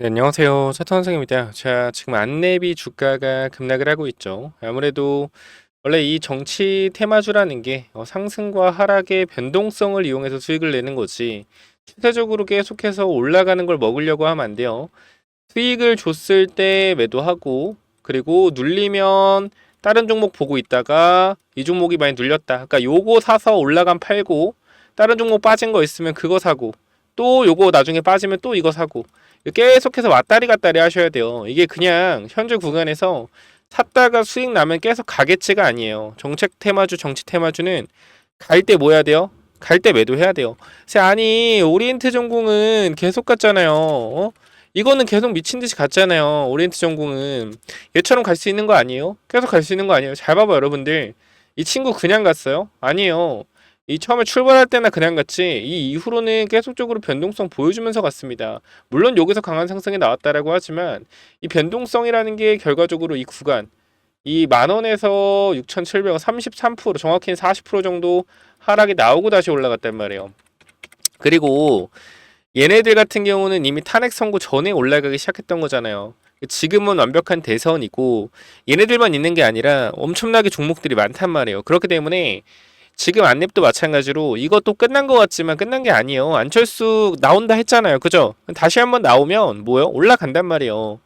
네, 안녕하세요. 차터 선생입니다. 자, 지금 안내비 주가가 급락을 하고 있죠. 아무래도 원래 이 정치 테마주라는 게 어, 상승과 하락의 변동성을 이용해서 수익을 내는 거지. 추세적으로 계속해서 올라가는 걸 먹으려고 하면 안 돼요. 수익을 줬을 때 매도하고 그리고 눌리면 다른 종목 보고 있다가 이 종목이 많이 눌렸다. 그러니까 요거 사서 올라간 팔고 다른 종목 빠진 거 있으면 그거 사고 또 요거 나중에 빠지면 또 이거 사고 계속해서 왔다리 갔다리 하셔야 돼요. 이게 그냥 현재 구간에서 샀다가 수익 나면 계속 가겠지가 아니에요. 정책 테마주, 정치 테마주는 갈 때 뭐 해야 돼요? 갈 때 매도해야 돼요. 아니 오리엔트 전공은 계속 갔잖아요. 어? 이거는 계속 미친 듯이 갔잖아요. 오리엔트 전공은 얘처럼 갈 수 있는 거 아니에요? 계속 갈 수 있는 거 아니에요? 잘 봐봐 여러분들. 이 친구 그냥 갔어요? 아니에요. 이 처음에 출발할 때나 그냥 갔지 이 이후로는 계속적으로 변동성 보여주면서 갔습니다. 물론 여기서 강한 상승이 나왔다라고 하지만 이 변동성이라는 게 결과적으로 이 구간 이 만원에서 6,700원 33% 정확히는 40% 정도 하락이 나오고 다시 올라갔단 말이에요. 그리고 얘네들 같은 경우는 이미 탄핵 선고 전에 올라가기 시작했던 거잖아요. 지금은 완벽한 대선이고 얘네들만 있는 게 아니라 엄청나게 종목들이 많단 말이에요. 그렇기 때문에 지금 안랩도 마찬가지로 이것도 끝난 것 같지만 끝난 게 아니에요. 안철수 나온다 했잖아요. 그죠? 다시 한번 나오면 뭐요? 올라간단 말이에요.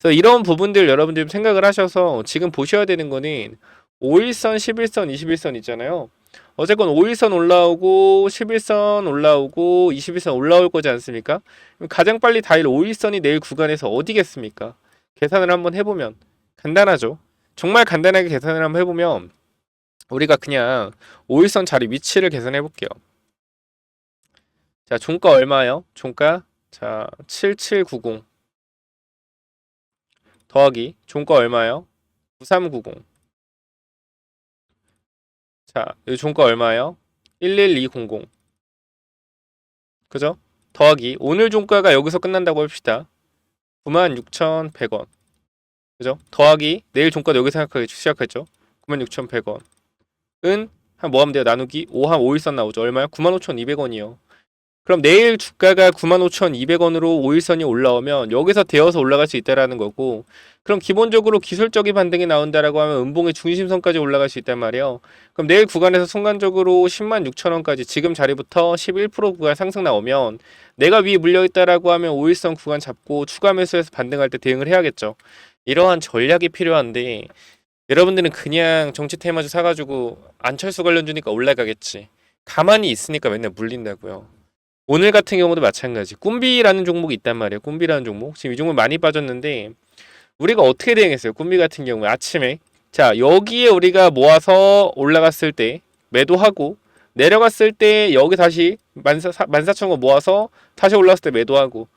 그래서 이런 부분들 여러분들 생각을 하셔서 지금 보셔야 되는 거는 5일선, 11선, 21선 있잖아요. 어쨌건 5일선 올라오고 11선 올라오고 21선 올라올 거지 않습니까? 가장 빨리 다일 5일선이 내일 구간에서 어디겠습니까? 계산을 한번 해보면 간단하죠. 정말 간단하게 계산을 한번 해보면 우리가 그냥 5일선 자리 위치를 계산해 볼게요. 자, 종가 얼마요? 종가 자, 7790 더하기 종가 얼마요? 9390 자, 이 종가 얼마요? 11200 그죠? 더하기 오늘 종가가 여기서 끝난다고 합시다. 96,100원 그죠? 더하기 내일 종가 여기 생각하기 시작했죠. 96,100원 은 한 뭐 하면 돼요? 나누기 5한 5일선 나오죠. 얼마요? 95,200원이요. 그럼 내일 주가가 95,200원으로 5일선이 올라오면 여기서 되어서 올라갈 수 있다라는 거고 그럼 기본적으로 기술적인 반등이 나온다라고 하면 음봉의 중심선까지 올라갈 수 있단 말이에요. 그럼 내일 구간에서 순간적으로 10만 6천 원까지 지금 자리부터 11% 구간 상승 나오면 내가 위에 물려 있다라고 하면 5일선 구간 잡고 추가 매수해서 반등할 때 대응을 해야겠죠. 이러한 전략이 필요한데 여러분들은 그냥 정치 테마주 사가지고 안철수 관련 주니까 올라가겠지. 가만히 있으니까 맨날 물린다고요. 오늘 같은 경우도 마찬가지. 꿈비라는 종목이 있단 말이에요. 꿈비라는 종목. 지금 이 종목 많이 빠졌는데 우리가 어떻게 대응했어요? 꿈비 같은 경우에 아침에 자 여기에 우리가 모아서 올라갔을 때 매도하고 내려갔을 때 여기 다시 만사 만사천 원 모아서 다시 올랐을 때 매도하고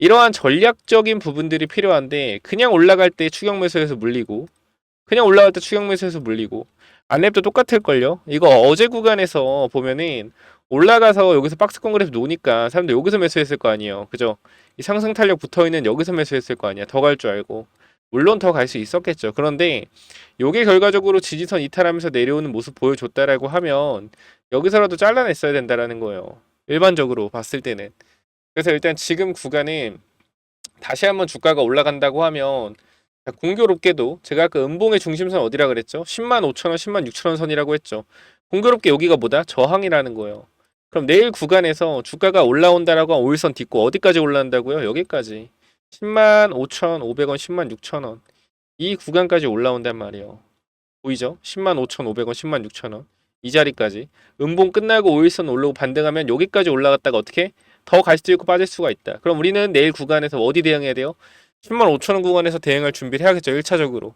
이러한 전략적인 부분들이 필요한데 그냥 올라갈 때 추격 매수해서 물리고 그냥 올라갈 때 추격 매수해서 물리고 안랩도 똑같을걸요. 이거 어제 구간에서 보면은 올라가서 여기서 박스권 그래프 노니까 사람들 여기서 매수했을 거 아니에요. 그죠? 이 상승 탄력 붙어 있는 여기서 매수했을 거 아니야. 더 갈 줄 알고. 물론 더 갈 수 있었겠죠. 그런데 요게 결과적으로 지지선 이탈하면서 내려오는 모습 보여줬다라고 하면 여기서라도 잘라냈어야 된다라는 거예요. 일반적으로 봤을 때는. 그래서 일단 지금 구간은 다시 한번 주가가 올라간다고 하면 공교롭게도 제가 아까 음봉의 중심선 어디라 그랬죠? 10만 5천 원, 10만 6천 원 선이라고 했죠. 공교롭게 여기가 뭐다? 저항이라는 거예요. 그럼 내일 구간에서 주가가 올라온다라고 한 5일선 딛고 어디까지 올라온다고요? 여기까지. 10만 5천 500원, 10만 6천 원. 이 구간까지 올라온단 말이에요. 보이죠? 10만 5천 500원, 10만 6천 원. 이 자리까지. 음봉 끝나고 5일선 올라오고 반등하면 여기까지 올라갔다가 어떻게? 더 갈 수도 있고 빠질 수가 있다. 그럼 우리는 내일 구간에서 어디 대응해야 돼요? 10만 5천 원 구간에서 대응할 준비를 해야겠죠. 1차적으로.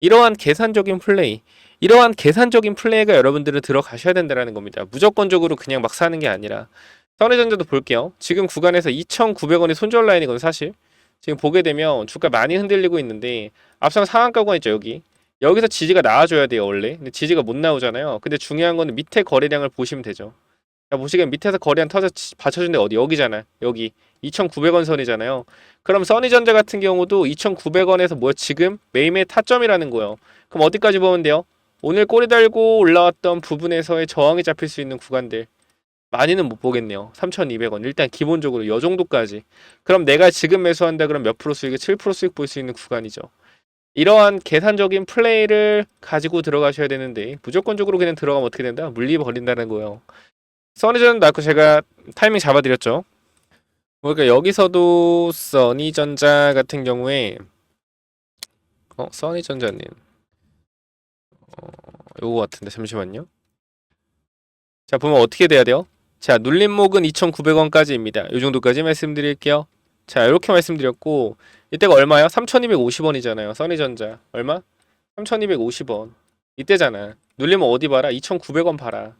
이러한 계산적인 플레이, 이러한 계산적인 플레이가 여러분들은 들어가셔야 된다는 겁니다. 무조건적으로 그냥 막 사는 게 아니라. 선의전자도 볼게요. 지금 구간에서 2,900원이 손절 라인이거든 사실. 지금 보게 되면 주가 많이 흔들리고 있는데 앞선 상한가 구간 있죠 여기. 여기서 지지가 나와줘야 돼요 원래. 근데 지지가 못 나오잖아요. 근데 중요한 거는 밑에 거래량을 보시면 되죠. 자, 보시면 밑에서 거래량 터져 받쳐준 데 어디 여기잖아. 여기 2,900원 선이잖아요. 그럼 써니전자 같은 경우도 2,900원에서 뭐 지금 매일매일 타점이라는 거예요. 그럼 어디까지 보면 돼요? 오늘 꼬리 달고 올라왔던 부분에서의 저항이 잡힐 수 있는 구간들 많이는 못 보겠네요. 3,200원. 일단 기본적으로 요 정도까지. 그럼 내가 지금 매수한다 그럼 몇 프로 수익에 7% 수익 볼 수 있는 구간이죠. 이러한 계산적인 플레이를 가지고 들어가셔야 되는데 무조건적으로 그냥 들어가면 어떻게 된다? 물리 버린다는 거예요. 써니전 낳고 제가 타이밍 잡아드렸죠. 그러니까 여기서도 써니전자 같은 경우에 어 써니전자님 어 요거 같은데 잠시만요. 자 보면 어떻게 돼야 돼요? 자 눌림목은 2,900원까지입니다. 요 정도까지 말씀드릴게요. 자 이렇게 말씀드렸고 이때가 얼마요? 3,250원이잖아요. 써니전자 얼마? 3,250원 이때잖아. 눌리면 어디 봐라? 2,900원 봐라.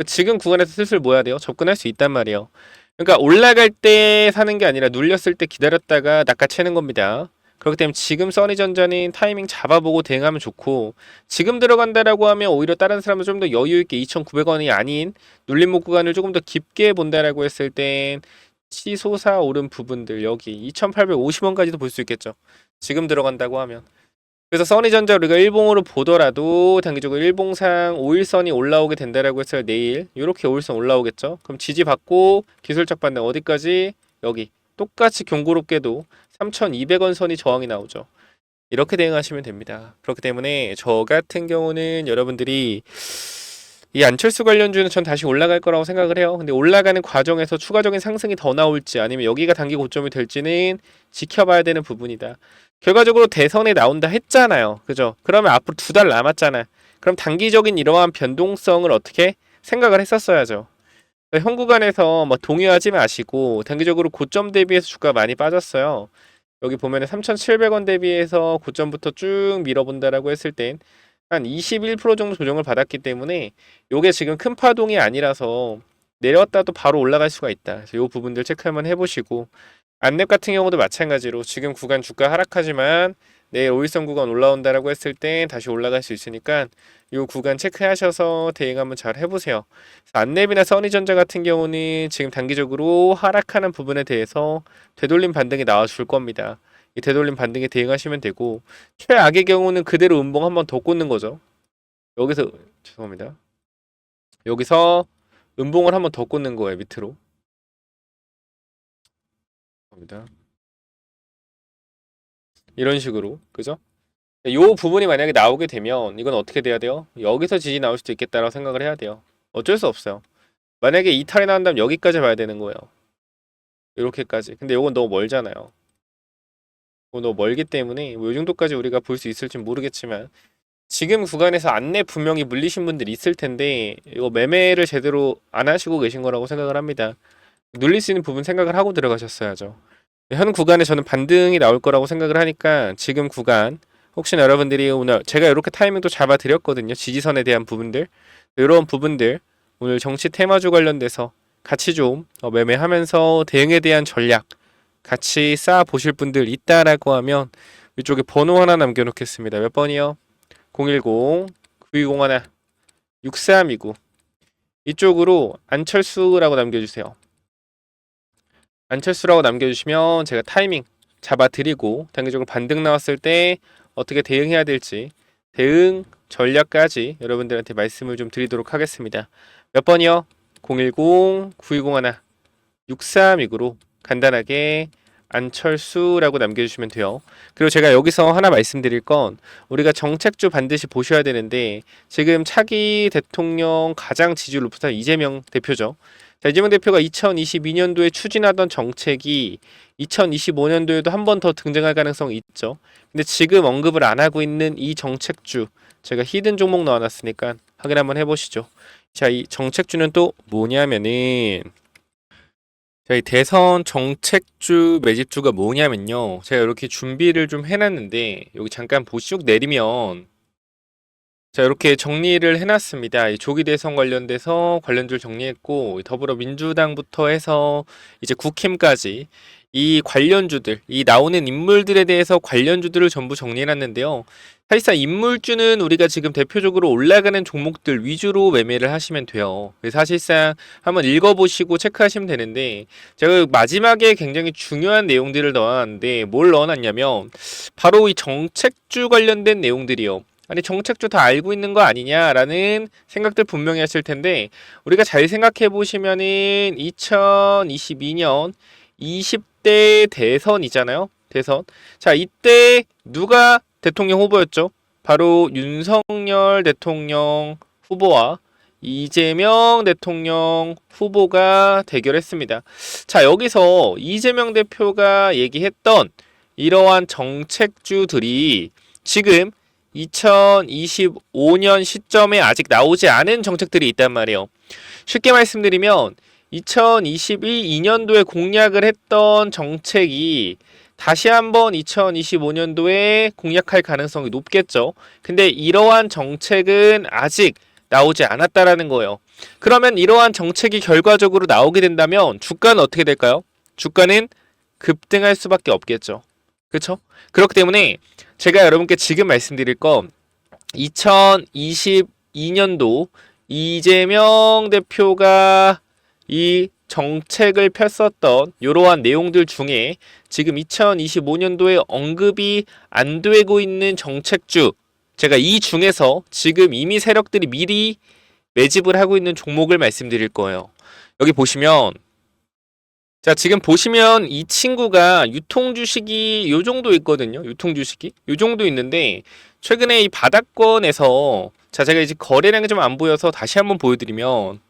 그 지금 구간에서 슬슬 모야 돼요. 접근할 수 있단 말이에요. 그러니까 올라갈 때 사는 게 아니라 눌렸을 때 기다렸다가 낚아채는 겁니다. 그렇기 때문에 지금 써니전자는 타이밍 잡아보고 대응하면 좋고 지금 들어간다라고 하면 오히려 다른 사람은 좀 더 여유 있게 2,900원이 아닌 눌림목 구간을 조금 더 깊게 본다라고 했을 땐 치솟아 오른 부분들 여기 2,850원까지도 볼 수 있겠죠. 지금 들어간다고 하면 그래서 써니전자 우리가 일봉으로 보더라도 단기적으로 일봉상 5일선이 올라오게 된다라고 했어요. 내일 이렇게 5일선 올라오겠죠. 그럼 지지 받고 기술적 반등 어디까지? 여기 똑같이 경고롭게도 3,200원 선이 저항이 나오죠. 이렇게 대응하시면 됩니다. 그렇기 때문에 저 같은 경우는 여러분들이 이 안철수 관련주는 전 다시 올라갈 거라고 생각을 해요. 근데 올라가는 과정에서 추가적인 상승이 더 나올지 아니면 여기가 단기 고점이 될지는 지켜봐야 되는 부분이다. 결과적으로 대선에 나온다 했잖아요. 그죠? 그러면 앞으로 두 달 남았잖아. 그럼 단기적인 이러한 변동성을 어떻게 생각을 했었어야죠. 현 구간에서 뭐 동요하지 마시고 단기적으로 고점 대비해서 주가 많이 빠졌어요. 여기 보면은 3,700원 대비해서 고점부터 쭉 밀어본다라고 했을 땐 한 21% 정도 조정을 받았기 때문에 요게 지금 큰 파동이 아니라서 내려왔다도 바로 올라갈 수가 있다. 그래서 요 부분들 체크 한번 해보시고 안랩 같은 경우도 마찬가지로 지금 구간 주가 하락하지만 내일 5일선 구간 올라온다라고 했을 때 다시 올라갈 수 있으니까 이 구간 체크하셔서 대응 한번 잘 해보세요. 안랩이나 써니전자 같은 경우는 지금 단기적으로 하락하는 부분에 대해서 되돌림 반등이 나와줄 겁니다. 이 되돌림 반등에 대응하시면 되고 최악의 경우는 그대로 음봉 한번 더 꽂는 거죠. 여기서 죄송합니다. 여기서 음봉을 한번 더 꽂는 거예요 밑으로. 겁니다. 이런 식으로 그죠? 요 부분이 만약에 나오게 되면 이건 어떻게 돼야 돼요? 여기서 지지 나올 수도 있겠다라고 생각을 해야 돼요. 어쩔 수 없어요. 만약에 이탈이 나온다면 여기까지 봐야 되는 거예요. 이렇게까지. 근데 요건 너무 멀잖아요. 너무 멀기 때문에 뭐이 정도까지 우리가 볼 수 있을지 모르겠지만 지금 구간에서 안내 분명히 물리신 분들이 있을 텐데 이거 매매를 제대로 안 하시고 계신 거라고 생각을 합니다. 눌릴 수 있는 부분 생각을 하고 들어가셨어야죠. 현 구간에 저는 반등이 나올 거라고 생각을 하니까 지금 구간 혹시나 여러분들이 오늘 제가 이렇게 타이밍도 잡아 드렸거든요. 지지선에 대한 부분들 이런 부분들 오늘 정치 테마주 관련돼서 같이 좀 어, 매매하면서 대응에 대한 전략 같이 쌓아 보실 분들 있다라고 하면 이쪽에 번호 하나 남겨놓겠습니다. 몇 번이요? 010 9201 6329 이쪽으로 안철수라고 남겨주세요. 안철수라고 남겨주시면 제가 타이밍 잡아드리고 단기적으로 반등 나왔을 때 어떻게 대응해야 될지 대응 전략까지 여러분들한테 말씀을 좀 드리도록 하겠습니다. 몇 번이요? 010-9201 6329로 간단하게 안철수라고 남겨주시면 돼요. 그리고 제가 여기서 하나 말씀드릴 건 우리가 정책주 반드시 보셔야 되는데 지금 차기 대통령 가장 지지율 높은 이재명 대표죠. 자, 이재명 대표가 2022년도에 추진하던 정책이 2025년도에도 한 번 더 등장할 가능성이 있죠. 근데 지금 언급을 안 하고 있는 이 정책주 제가 히든 종목 넣어놨으니까 확인 한번 해보시죠. 자, 이 정책주는 또 뭐냐면은 자, 이 대선 정책주 매집주가 뭐냐면요. 제가 이렇게 준비를 좀 해놨는데 여기 잠깐 보시쭉 내리면 자 이렇게 정리를 해놨습니다. 이 조기 대선 관련돼서 관련주를 정리했고 더불어민주당부터 해서 이제 국힘까지 이 관련주들, 이 나오는 인물들에 대해서 관련주들을 전부 정리해놨는데요. 사실상 인물주는 우리가 지금 대표적으로 올라가는 종목들 위주로 매매를 하시면 돼요. 사실상 한번 읽어보시고 체크하시면 되는데 제가 마지막에 굉장히 중요한 내용들을 넣어놨는데 뭘 넣어놨냐면 바로 이 정책주 관련된 내용들이요. 아니 정책주 다 알고 있는 거 아니냐라는 생각들 분명히 하실 텐데 우리가 잘 생각해 보시면은 2022년 20 대 대선이잖아요. 대선. 자, 이때 누가 대통령 후보였죠? 바로 윤석열 대통령 후보와 이재명 대통령 후보가 대결했습니다. 자, 여기서 이재명 대표가 얘기했던 이러한 정책주들이 지금 2025년 시점에 아직 나오지 않은 정책들이 있단 말이에요. 쉽게 말씀드리면 2022년도에 공약을 했던 정책이 다시 한번 2025년도에 공약할 가능성이 높겠죠. 근데 이러한 정책은 아직 나오지 않았다라는 거예요. 그러면 이러한 정책이 결과적으로 나오게 된다면 주가는 어떻게 될까요? 주가는 급등할 수밖에 없겠죠. 그렇죠? 그렇기 때문에 제가 여러분께 지금 말씀드릴 거 2022년도 이재명 대표가 이 정책을 폈었던 이러한 내용들 중에 지금 2025년도에 언급이 안 되고 있는 정책주 제가 이 중에서 지금 이미 세력들이 미리 매집을 하고 있는 종목을 말씀드릴 거예요. 여기 보시면 자 지금 보시면 이 친구가 유통 주식이 요 정도 있거든요. 유통 주식이 요 정도 있는데 최근에 이 바닥권에서 자 제가 이제 거래량이 좀 안 보여서 다시 한번 보여드리면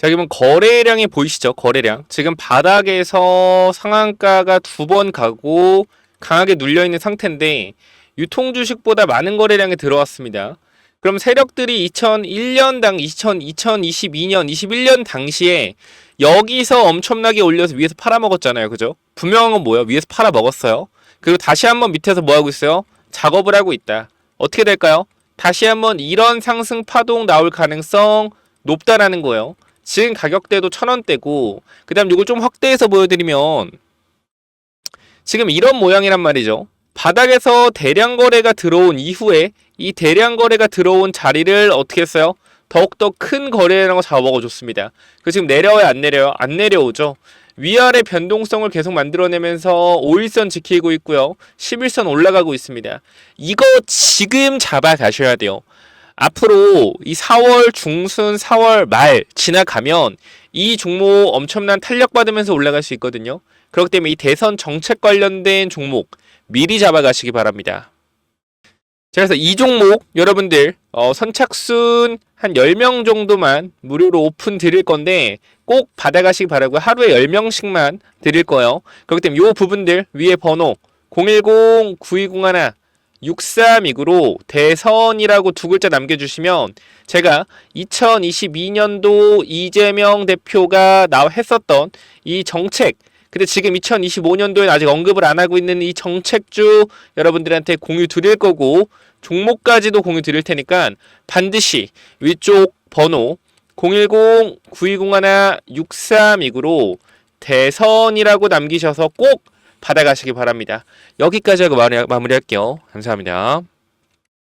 자 그러면 거래량이 보이시죠? 거래량 지금 바닥에서 상한가가 두 번 가고 강하게 눌려 있는 상태인데 유통 주식보다 많은 거래량이 들어왔습니다. 그럼 세력들이 2001년 당 2000, 2022년, 21년 당시에 여기서 엄청나게 올려서 위에서 팔아먹었잖아요. 그죠? 분명한 건 뭐예요? 위에서 팔아먹었어요. 그리고 다시 한번 밑에서 뭐 하고 있어요? 작업을 하고 있다. 어떻게 될까요? 다시 한번 이런 상승 파동 나올 가능성 높다라는 거예요. 지금 가격대도 천 원대고 그 다음 이걸 좀 확대해서 보여드리면 지금 이런 모양이란 말이죠. 바닥에서 대량 거래가 들어온 이후에 이 대량 거래가 들어온 자리를 어떻게 했어요? 더욱더 큰 거래량으로 잡아먹어줬습니다. 그 지금 내려와요, 안 내려요? 안 내려오죠. 위아래 변동성을 계속 만들어내면서 5일선 지키고 있고요. 11선 올라가고 있습니다. 이거 지금 잡아 가셔야 돼요. 앞으로 이 4월 중순, 4월 말 지나가면 이 종목 엄청난 탄력 받으면서 올라갈 수 있거든요. 그렇기 때문에 이 대선 정책 관련된 종목 미리 잡아가시기 바랍니다. 자, 그래서 이 종목 여러분들 어, 선착순 한 10명 정도만 무료로 오픈 드릴 건데 꼭 받아가시기 바라고 하루에 10명씩만 드릴 거예요. 그렇기 때문에 이 부분들 위에 번호 010-9201 6329로 대선이라고 두 글자 남겨주시면 제가 2022년도 이재명 대표가 나 했었던 이 정책 근데 지금 2025년도에 아직 언급을 안 하고 있는 이 정책주 여러분들한테 공유 드릴 거고 종목까지도 공유 드릴 테니까 반드시 위쪽 번호 010-9201-6329로 대선이라고 남기셔서 꼭 받아가시기 바랍니다. 여기까지 하고 마무리- 마무리할게요. 감사합니다.